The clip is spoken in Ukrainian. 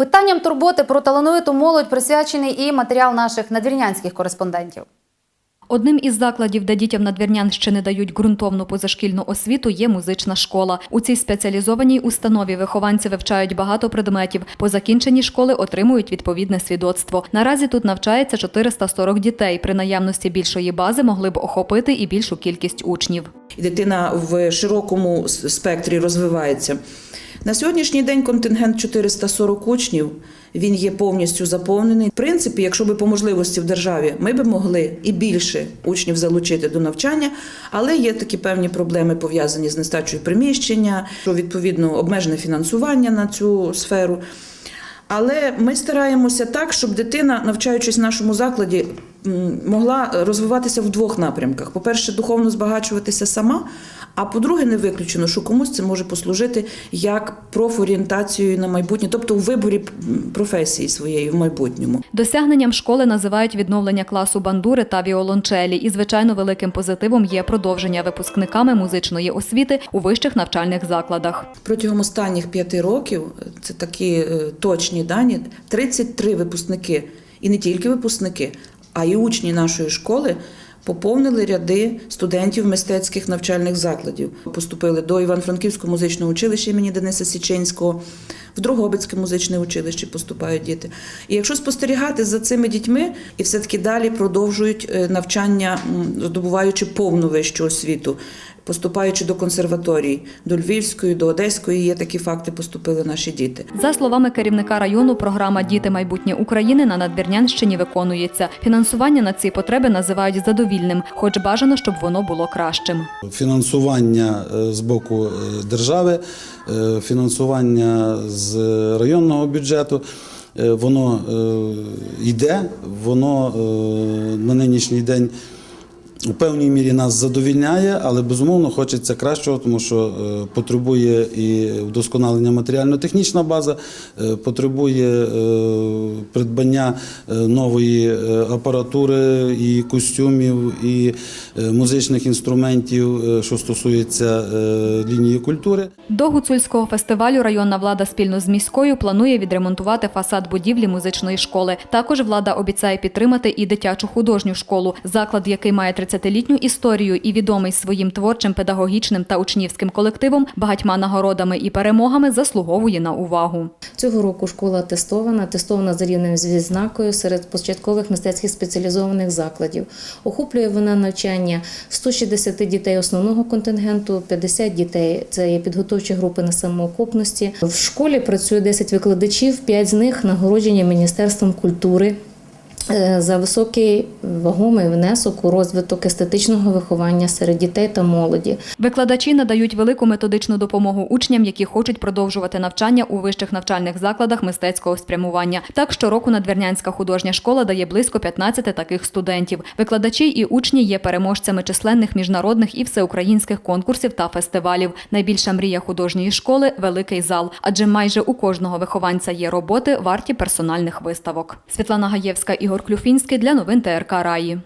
Питанням турботи про талановиту молодь присвячений і матеріал наших надвірнянських кореспондентів. Одним із закладів, де дітям надвірнян ще не дають ґрунтовну позашкільну освіту, є музична школа. У цій спеціалізованій установі вихованці вивчають багато предметів. По закінченні школи отримують відповідне свідоцтво. Наразі тут навчається 440 дітей. При наявності більшої бази могли б охопити і більшу кількість учнів. дитина в широкому спектрі розвивається. На сьогоднішній день контингент 440 учнів. Він є повністю заповнений. В принципі, якщо би по можливості в державі, ми б могли і більше учнів залучити до навчання, але є такі певні проблеми пов'язані з нестачею приміщення, що відповідно обмежене фінансування на цю сферу. Але ми стараємося так, щоб дитина, навчаючись в нашому закладі, могла розвиватися в двох напрямках: по-перше, духовно збагачуватися сама. А по-друге, не виключено, що комусь це може послужити як профорієнтацією на майбутнє, тобто у виборі професії своєї в майбутньому. Досягненням школи називають відновлення класу бандури та віолончелі. І, звичайно, великим позитивом є продовження випускниками музичної освіти у вищих навчальних закладах. Протягом останніх п'яти років це такі е, точні дані. 33 випускники, і не тільки випускники, а й учні нашої школи. Поповнили ряди студентів мистецьких навчальних закладів. Поступили до Івано-Франківського музичного училища імені Дениса Січенського, в Дрогобицьке музичне училище поступають діти. І якщо спостерігати за цими дітьми, і все-таки далі продовжують е, навчання, здобуваючи повну вищу освіту, поступаючи до консерваторій, до Львівської, до Одеської, є такі факти, поступили наші діти. За словами керівника району, програма Діти майбутнє України на Надвірнянщині виконується. Фінансування на ці потреби називають задовільним, хоч бажано, щоб воно було кращим. Фінансування е, з боку е, держави, е, фінансування з районного бюджету. Воно йде, воно на нинішній день у певній мірі нас задовільняє, але безумовно хочеться кращого, тому що е, потребує і вдосконалення матеріально-технічна база, е, потребує е, придбання нової апаратури і костюмів, і музичних інструментів, що стосується лінії культури. До гуцульського фестивалю районна влада спільно з міською планує відремонтувати фасад будівлі музичної школи. Також влада обіцяє підтримати і дитячу художню школу, заклад, який має 30-літню історію і відомий своїм творчим, педагогічним та учнівським колективом, багатьма нагородами і перемогами заслуговує на увагу. Цього року школа тестована, тестована за рівнем з відзнакою серед початкових мистецьких спеціалізованих закладів. Охоплює вона навчання 160 дітей основного контингенту, 50 дітей це є підготовчі групи на самоокупності. В школі працює 10 викладачів, 5 з них нагороджені Міністерством культури. Е, За високий вагомий внесок у розвиток естетичного виховання серед дітей та молоді. Викладачі надають велику методичну допомогу учням, які хочуть продовжувати навчання у вищих навчальних закладах мистецького спрямування. Так щороку Надвірнянська художня школа дає близько 15 таких студентів. Викладачі і учні є переможцями численних міжнародних і всеукраїнських конкурсів та фестивалів. Найбільша мрія художньої школи великий зал, адже майже у кожного вихованця є роботи, варті персональних виставок. Світлана Гаєвська, Ігор Клюфінський для новин ТРК Раї.